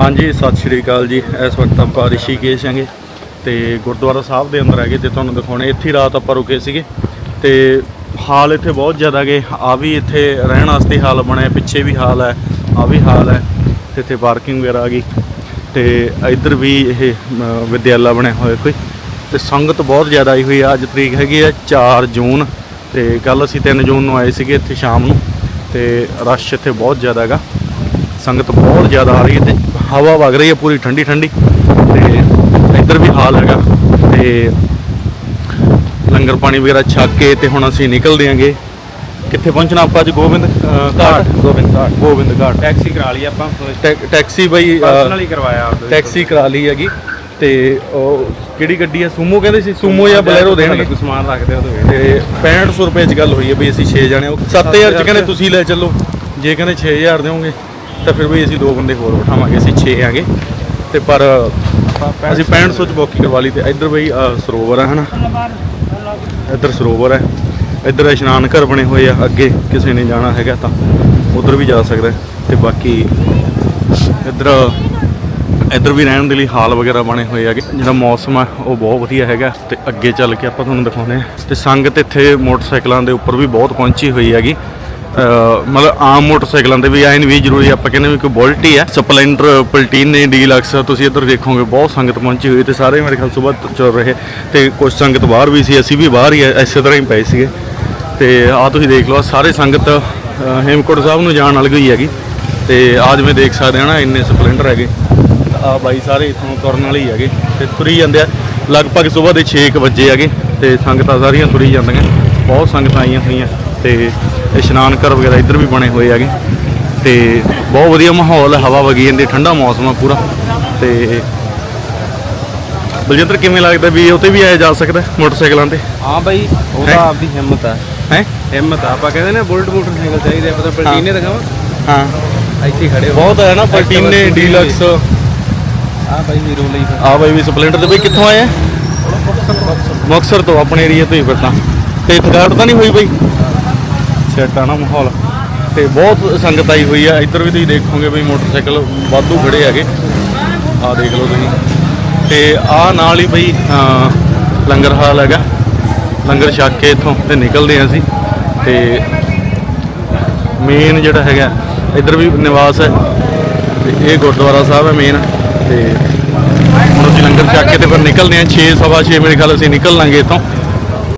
ਹਾਂਜੀ, ਸਤਿ ਸ਼੍ਰੀ ਅਕਾਲ ਜੀ। ਇਸ ਵਕਤ ਆਪਾਂ ਰਿਸ਼ੀਕੇਸ਼ ਆਂਗੇ ਤੇ ਗੁਰਦੁਆਰਾ ਸਾਹਿਬ ਦੇ ਅੰਦਰ ਹੈਗੇ ਤੇ ਤੁਹਾਨੂੰ ਦਿਖਾਉਣੇ, ਇੱਥੇ ਹੀ ਰਾਤ ਆਪਾਂ ਰੁਕੇ ਸੀਗੇ। ਤੇ ਹਾਲ ਇੱਥੇ ਬਹੁਤ ਜ਼ਿਆਦਾ ਗਏ ਆ ਵੀ ਇੱਥੇ ਰਹਿਣ ਵਾਸਤੇ ਹਾਲ ਬਣਿਆ, ਪਿੱਛੇ ਵੀ ਹਾਲ ਹੈ, ਆ ਵੀ ਹਾਲ ਹੈ। ਤੇ ਇੱਥੇ ਪਾਰਕਿੰਗ ਵਗੈਰਾ ਆ ਗਈ। ਤੇ ਇੱਧਰ ਵੀ ਇਹ ਵਿਦਿਆਲਾ ਬਣਿਆ ਹੋਇਆ ਕੋਈ। ਤੇ ਸੰਗਤ ਬਹੁਤ ਜ਼ਿਆਦਾ ਆਈ ਹੋਈ ਆ। ਅੱਜ ਤਰੀਕ ਹੈਗੀ ਆ 4 ਜੂਨ। ਤੇ ਕੱਲ ਅਸੀਂ 3 ਜੂਨ ਨੂੰ ਆਏ ਸੀਗੇ ਇੱਥੇ ਸ਼ਾਮ ਨੂੰ। ਤੇ ਰਸ਼ ਇੱਥੇ ਬਹੁਤ ਜ਼ਿਆਦਾ ਹੈਗਾ। ਸੰਗਤ ਬਹੁਤ ਜ਼ਿਆਦਾ ਆ ਰਹੀ ਹੈ ਤੇ ਹਵਾ ਵਗ ਰਹੀ ਹੈ ਪੂਰੀ ਠੰਡੀ ਠੰਡੀ ਤੇ ਇੱਧਰ ਵੀ ਹਾਲ ਹੈਗਾ ਤੇ ਲੰਗਰ ਪਾਣੀ ਵਗੈਰਾ ਛਕ ਕੇ ਤੇ ਹੁਣ ਅਸੀਂ ਨਿਕਲਦੇ ਆਂਗੇ। ਕਿੱਥੇ ਪਹੁੰਚਣਾ ਆਪਾਂ ਅੱਜ ਗੋਬਿੰਦ ਘਾਟ? ਗੋਬਿੰਦ ਘਾਟ। ਗੋਬਿੰਦ ਘਾਟ। ਟੈਕਸੀ ਕਰਾ ਲਈ ਆਪਾਂ। ਟੈਕ- ਟੈਕਸੀ ਬਈ ਪਰਸਨਲੀ ਕਰਵਾਇਆ ਆਪਦੇ ਟੈਕਸੀ ਕਰਾ ਲਈ ਹੈਗੀ ਤੇ ਉਹ ਕਿਹੜੀ ਗੱਡੀ ਹੈ ਸੂਮੋ ਕਹਿੰਦੇ ਸੀ ਸੂਮੋ ਜਾਂ ਬਲੈਰੋ ਦੇਣਗੇ। ਕੋਈ ਸਮਾਨ ਰੱਖਦੇ ਹੋ ਤੇ ਤੇ 6500 ਰੁਪਏ ਚ ਗੱਲ ਹੋਈ ਹੈ ਵੀ ਅਸੀਂ 6 ਜਾਣੇ ਉਹ 7000 ਚ ਕਹਿੰਦੇ ਤੁਸੀਂ ਲੈ ਚੱਲੋ। ਜੇ ਕਹਿੰਦੇ 6000 ਦੇਵੋਗੇ ਤਾਂ ਫਿਰ ਵੀ ਅਸੀਂ ਦੋ ਬੰਦੇ ਹੋਰ ਬਿਠਾਵਾਂਗੇ ਅਸੀਂ 6 ਆਂਗੇ ਤੇ ਪਰ ਅਸੀਂ 6500 ਚ ਬੁੱਕ ਕਰਵਾ ਲਈ ਤੇ ਇੱਧਰ ਬਈ ਅਹ, ਸਰੋਵਰ ਹੈ ਹਨਾ? ਇੱਧਰ ਸਰੋਵਰ ਹੈ ਇੱਧਰ ਇਸ਼ਨਾਨ ਘਰ ਬਣੇ ਹੋਏ ਆ ਅੱਗੇ ਕਿਸੇ ਨੇ ਜਾਣਾ ਹੈਗਾ ਤਾਂ ਉਧਰ ਵੀ ਜਾ ਸਕਦਾ ਹੈ। ਤੇ ਬਾਕੀ ਇੱਧਰ ਇੱਧਰ ਵੀ ਰਹਿਣ ਦੇ ਲਈ ਹਾਲ ਵਗੈਰਾ ਬਣੇ ਹੋਏ ਹੈਗੇ। ਜਿਹੜਾ ਮੌਸਮ ਹੈ ਉਹ ਬਹੁਤ ਵਧੀਆ ਹੈਗਾ ਤੇ ਅੱਗੇ ਚੱਲ ਕੇ ਆਪਾਂ ਤੁਹਾਨੂੰ ਦਿਖਾਉਂਦੇ ਹਾਂ। ਤੇ ਸੰਗਤ ਇੱਥੇ ਮੋਟਰਸਾਈਕਲਾਂ ਦੇ ਉੱਪਰ ਵੀ ਬਹੁਤ ਪਹੁੰਚੀ ਹੋਈ ਹੈਗੀ। ਮਤਲਬ ਆਮ ਮੋਟਰਸਾਈਕਲਾਂ ਤੇ ਵੀ ਆਏ ਵੀ ਜ਼ਰੂਰੀ ਆਪਾਂ ਕਹਿੰਦੇ ਵੀ ਕੋਈ ਬੁਲਟ ਹੀ ਹੈ ਸਪਲੈਂਡਰ ਪਲਟੀਨੇ ਡੀਲਕਸ, ਤੁਸੀਂ ਇੱਧਰ ਦੇਖੋਗੇ, ਬਹੁਤ ਸੰਗਤ ਪਹੁੰਚੀ ਹੋਈ ਤੇ ਸਾਰੇ ਮੇਰੇ ਖਿਆਲ ਸੁਬਾਹ ਚੱਲ ਰਹੇ। ਤੇ ਕੁਝ ਸੰਗਤ ਬਾਹਰ ਵੀ ਸੀ, ਅਸੀਂ ਵੀ ਬਾਹਰ ਹੀ ਐਸੇ ਤਰ੍ਹਾਂ ਹੀ ਪਏ ਸੀਗੇ। ਤੇ ਆ ਤੁਸੀਂ ਦੇਖ ਲਓ ਸਾਰੇ ਸੰਗਤ, ਅਹ, ਹੇਮਕੁੰਟ ਸਾਹਿਬ ਨੂੰ ਜਾਣ ਵਾਲੀ ਹੋਈ ਹੈਗੀ। ਤੇ ਆ ਜਿਵੇਂ ਦੇਖ ਸਕਦੇ ਹਾਂ ਨਾ, ਇੰਨੇ ਸਪਲੈਂਡਰ ਹੈਗੇ। ਆ ਬਾਈ ਸਾਰੇ ਇਥੋਂ ਤੁਰਨ ਵਾਲੇ ਹੀ ਹੈਗੇ, ਤੇ ਤੁਰੀ ਜਾਂਦੇ ਆ। ਲਗਭਗ ਸਵੇਰ ਦੇ 6 ਵਜੇ ਹੈਗੇ, ਤੇ ਸੰਗਤਾਂ ਸਾਰੀਆਂ ਤੁਰੀ ਜਾਂਦੀਆਂ। ਬਹੁਤ ਸੰਗਤਾਂ ਆਈਆਂ ਹੋਈਆਂ। ਤੇ ਇਸ਼ਨਾਨ ਘਰ ਵਗੈਰਾ ਇੱਧਰ ਵੀ ਬਣੇ ਹੋਏ ਹੈਗੇ। ਤੇ ਬਹੁਤ ਵਧੀਆ ਮਾਹੌਲ ਹੈ ਹਵਾ ਵਗੀ ਜਾਂਦੀ ਠੰਡਾ ਮੌਸਮ ਆ ਪੂਰਾ। ਤੇ ਬਲਜਿੰਦਰ ਕਿਵੇਂ ਲੱਗਦਾ ਵੀ ਉੱਤੇ ਵੀ ਆਇਆ ਜਾ ਸਕਦਾ ਮੋਟਰਸਾਈਕਲਾਂ ਤੇ? ਹਾਂ ਬਾਈ ਉਹ? ਤਾਂ ਆਪਦੀ ਹਿੰਮਤ ਆ। ਹੈ? ਹਿੰਮਤ ਆ। ਆਪਾਂ ਕਹਿੰਦੇ ਨੇ ਬੁਲਟ ਮੋਟਰਸਾਈਕਲ ਚਾਹੀਦੇ ਪਤਾ ਪਲਟੀਨੇ ਦਿਖਾਵਾਂ? ਹਾਂ। ਇੱਥੇ ਖੜੇ ਬਹੁਤ ਹੈ ਨਾ ਪਲਟੀਨੇ ਡੀਲਕਸ ਆ ਬਾਈ ਹੀਰੋ ਲਈ ਆ ਬਾਈ ਵੀ ਸਪਲੈਂਡਰ ਤੇ ਬਈ ਕਿੱਥੋਂ ਆਏ ਆ? ਮੁਕਤਸਰ ਤੋਂ ਆਪਣੇ ਏਰੀਆ ਤੋਂ ਹੀ ਫਿਰ ਤਾਂ। ਤੇ ਥਕਾਵਟ ਤਾਂ ਨਹੀਂ ਹੋਈ ਬਈ? ਸੈੱਟ ਆ ਨਾ ਮਾਹੌਲ। ਤੇ ਬਹੁਤ ਸੰਗਤ ਆਈ ਹੋਈ ਆ। ਇੱਧਰ ਵੀ ਤੁਸੀਂ ਦੇਖੋਗੇ ਵੀ ਮੋਟਰਸਾਈਕਲ ਵਾਧੂ ਖੜੇ ਹੈਗੇ। ਆ ਦੇਖ ਲਓ ਤੁਸੀਂ। ਤੇ ਆ ਨਾਲ ਹੀ ਬਈ ਲੰਗਰ ਹਾਲ ਹੈਗਾ। ਲੰਗਰ ਛੱਕ ਕੇ ਇੱਥੋਂ ਤੇ ਨਿਕਲਦੇ ਆ ਅਸੀਂ। ਤੇ ਮੇਨ ਜਿਹੜਾ ਹੈਗਾ, ਇੱਧਰ ਵੀ ਨਿਵਾਸ ਹੈ। ਤੇ ਇਹ ਗੁਰਦੁਆਰਾ ਸਾਹਿਬ ਹੈ ਮੇਨ ਤੇ ਹੁਣ ਅਸੀਂ ਲੰਗਰ ਛੱਕ ਕੇ ਤੇ ਫਿਰ ਨਿਕਲਦੇ ਆ 6 ਸਵਾ 6 ਮੇਰੇ ਖਿਆਲ ਅਸੀਂ ਨਿਕਲ ਲਾਂਗੇ ਇੱਥੋਂ।